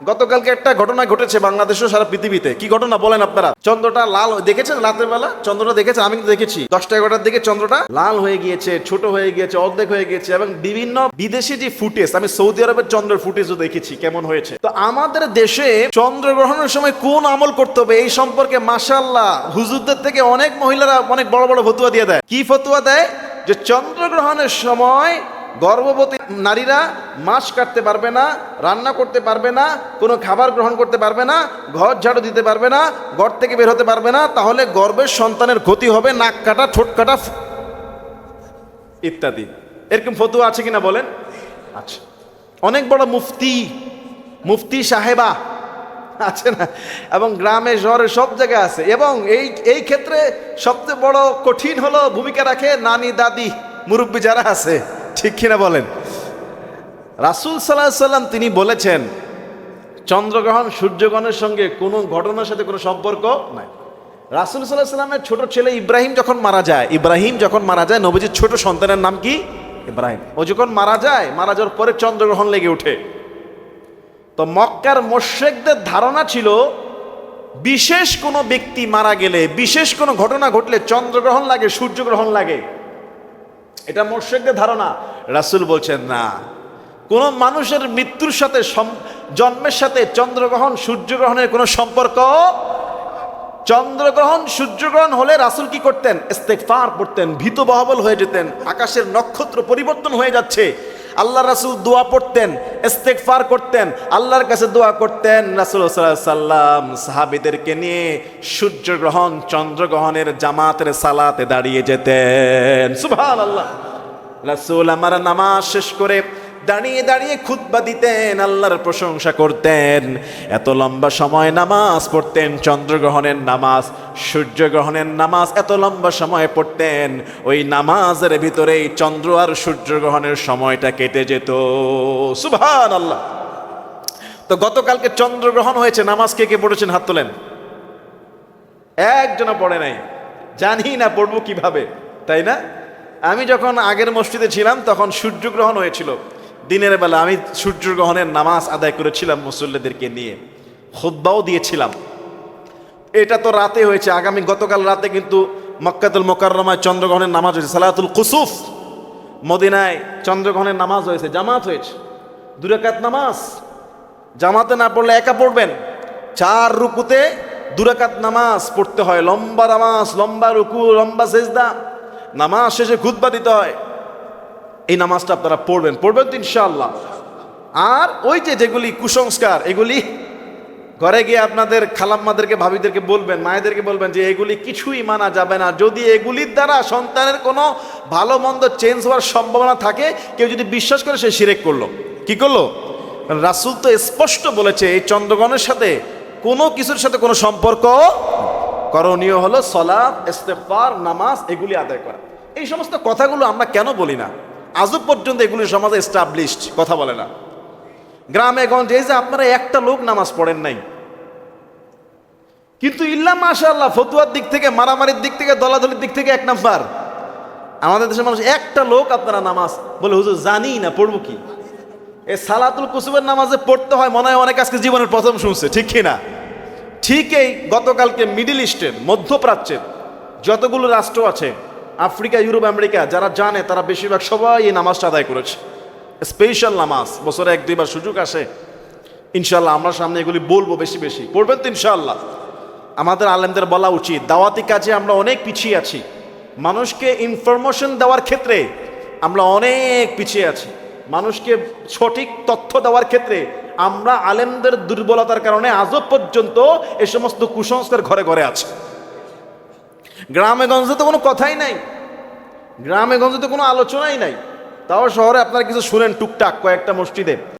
গতকালকে একটা ঘটনা ঘটেছে বাংলাদেশ সারা পৃথিবীতে। কি ঘটনা বলেন আপনারা? চন্দ্রটা লাল দেখেছেন রাতের বেলা? চন্দ্রটা দেখেছেন? আমি কিন্তু দেখেছি। দশটা এগারোটার দিকে চন্দ্রটা লাল হয়ে গিয়েছে, ছোট হয়ে গিয়েছে, অর্ধেক হয়ে গিয়েছে এবং বিভিন্ন বিদেশি যে ফুটেজ, আমি সৌদি আরবের চন্দ্রের ফুটেজও দেখেছি কেমন হয়েছে। তো আমাদের দেশে চন্দ্রগ্রহণের সময় কোন আমল করতে হবে এই সম্পর্কে মাসাল্লাহ হুজুরদের থেকে অনেক মহিলারা অনেক বড় বড় ফতুয়া দিয়ে দেয়। কি ফতুয়া দেয়? যে চন্দ্রগ্রহণের সময় গর্ভবতী নারীরা মাছ কাটতে পারবে না, রান্না করতে পারবে না, কোনো খাবার গ্রহণ করতে পারবে না, ঘর ঝাড়ু দিতে পারবে না, ঘর থেকে বের হতে পারবে না, তাহলে গর্ভের সন্তানের ক্ষতি হবে নাক কাটা, ঠোঁট কাটা ইত্যাদি। এরকম ফতুয়া আছে কিনা বলেন? আচ্ছা অনেক বড় মুফতি মুফতি সাহেবা আছে না? এবং গ্রামে, শহরে সব জায়গায় আছে। এবং এই এই ক্ষেত্রে সবচেয়ে বড় কঠিন হলো ভূমিকা রাখে নানি, দাদি, মুরব্বী যারা আছে। ঠিক কিনা বলেন? রাসুল সাল্লাহ সাল্লাম তিনি বলেছেন, চন্দ্রগ্রহণ সূর্যগ্রহণের সঙ্গে কোনো ঘটনার সাথে কোনো সম্পর্ক নাই। রাসুল সাল্লাহ সাল্লামের ছোট ছেলে ইব্রাহিম যখন মারা যায়, ইব্রাহিম যখন মারা যায়, নবীজির ছোট সন্তানের নাম কি? ইব্রাহিম। ও যখন মারা যায়, মারা যাওয়ার পরে চন্দ্রগ্রহণ লেগে ওঠে। তো মক্কার মোশেকদের ধারণা ছিল, বিশেষ কোনো ব্যক্তি মারা গেলে, বিশেষ কোনো ঘটনা ঘটলে চন্দ্রগ্রহণ লাগে, সূর্যগ্রহণ লাগে। এটা মোর্শেকদের ধারণা। রাসুল বলছেন, না। কোন মানুষের মৃত্যুর সাথে জন্মের সাথে চন্দ্রগ্রহণ, সূর্যগ্রহণের কোনো সম্পর্ক চন্দ্রগ্রহণ, সূর্যগ্রহণ হলে রাসুল কি করতেন? ইস্তেকফার পড়তেন ভীত বহবল হয়ে যেতেন, আকাশের নক্ষত্র পরিবর্তন হয়ে যাচ্ছে। আল্লাহ রাসুল দোয়া পড়তেন ইস্তেকফার করতেন, আল্লাহর কাছে দোয়া করতেন, রাসুল সাল্লাম সাহাবিদেরকে নিয়ে সূর্যগ্রহণ, চন্দ্রগ্রহণের জামাতের সালাতে দাঁড়িয়ে যেতেন। সুভাল আল্লাহ রাসুল আমার নামাজ শেষ করে দাঁড়িয়ে দাঁড়িয়ে খুতবা দিতেন, আল্লাহর প্রশংসা করতেন। এত লম্বা সময় নামাজ পড়তেন, চন্দ্রগ্রহণের নামাজ, সূর্যগ্রহণের নামাজ এত লম্বা সময় পড়তেন। ওই নামাজের ভিতরেই চন্দ্র আর সূর্যগ্রহণের সময়টা কেটে যেত। সুভান আল্লাহ তো গতকালকে চন্দ্রগ্রহণ হয়েছে, নামাজ কে কে পড়েছেন হাত তোলেন? একজনও পড়ে নাই। জানি না পড়ব কীভাবে, তাই না? আমি যখন আগের মসজিদে ছিলাম, তখন সূর্যগ্রহণ হয়েছিল। দিনের বেলা আমি সূর্যগ্রহণের নামাজ আদায় করেছিলাম মুসল্লিদেরকে নিয়ে। খুদ্বাও দিয়েছিলাম। এটা তো রাতে হয়েছে। আগামী গতকাল রাতে কিন্তু মক্কাতুল মোকাররমায় চন্দ্রগ্রহণের নামাজ হয়েছে। সালাতুল কুসুফ। মদিনায় চন্দ্রগ্রহণের নামাজ হয়েছে। জামাত হয়েছে। দুরাকাত নামাজ। জামাতে না পড়লে একা পড়বেন। চার রুকুতে দুরাকাত নামাজ পড়তে হয়। লম্বা নামাজ, লম্বা রুকু, লম্বা সেজদা। নামাজ শেষে খুতবা দিতে হয়। এই নামাজটা আপনারা পড়বেন পড়বেন তো ইনশাআল্লাহ। আর ওই যে যেগুলি কুসংস্কার, এগুলি ঘরে গিয়ে আপনাদের খালাম্মাদেরকে, ভাবিদেরকে বলবেন, মায়েদেরকে বলবেন যে এগুলি কিছুই মানা যাবে না। যদি এগুলির দ্বারা সন্তানের কোনো ভালো মন্দ চেঞ্জ হওয়ার সম্ভাবনা থাকে, কেউ যদি বিশ্বাস করে সে সিরেক করল। কি করল? রাসুল তো স্পষ্ট বলেছে, এই চন্দ্রগণের সাথে কোনো কিছুর সাথে কোনো সম্পর্ক করণীয় হলো সলাপ ইস্তেফার নামাজ, এগুলি আদায় করা। এই সমস্ত কথাগুলো আমরা কেন বলি না? আজও পর্যন্ত এগুলি সমাজে এস্টাবলিশড কথা বলে না। গ্রামে গঞ্জে যে আপনারা একটা লোক নামাজ পড়েন নাই। কিন্তু ইল্লা মাশাআল্লাহ, ফতুয়ার দিক থেকে, মারামারির দিক থেকে, দলাদলির দিক থেকে এক নাম্বার। আমাদের দেশের মানুষ একটা লোক আপনারা নামাজ বলে, হুজুর, জানি না, পড়ব কি? এই সালাতুল কুসুমের নামাজে পড়তে হয়, মনে হয় অনেক আজকে জীবনের প্রথম শুনছে, ঠিক কি না? ঠিক এই গতকালকে মিডিল ইস্টের, মধ্যপ্রাচ্যের যতগুলো রাষ্ট্র আছে আফ্রিকা, ইউরোপ, আমেরিকা, যারা জানে তারা বেশিরভাগ সবাই এই নামাজটা আদায় করেছে। স্পেশাল নামাজ, বছরে এক, দুইবার সুযোগ আসে। ইনশাল্লাহ আমরা সামনে এগুলি বলব বেশি বেশি। পড়বেন তো ইনশাল্লাহ আমাদের আলেমদের বলা উচিত, দাওয়াতি কাজে আমরা অনেক পিছিয়ে আছি। মানুষকে ইনফরমেশন দেওয়ার ক্ষেত্রে আমরা অনেক পিছিয়ে আছি। মানুষকে সঠিক তথ্য দেওয়ার ক্ষেত্রে আমরা আলেমদের দুর্বলতার কারণে আজও পর্যন্ত এ সমস্ত কুসংস্কার ঘরে ঘরে আছে। গ্রামে গঞ্জে তো কোনো কথাই নাই। গ্রামে গঞ্জে তো কোনো আলোচনাই নাই। তাও শহরে আপনারা কিছু শুনেন টুকটাক কয়েকটা মসজিদে।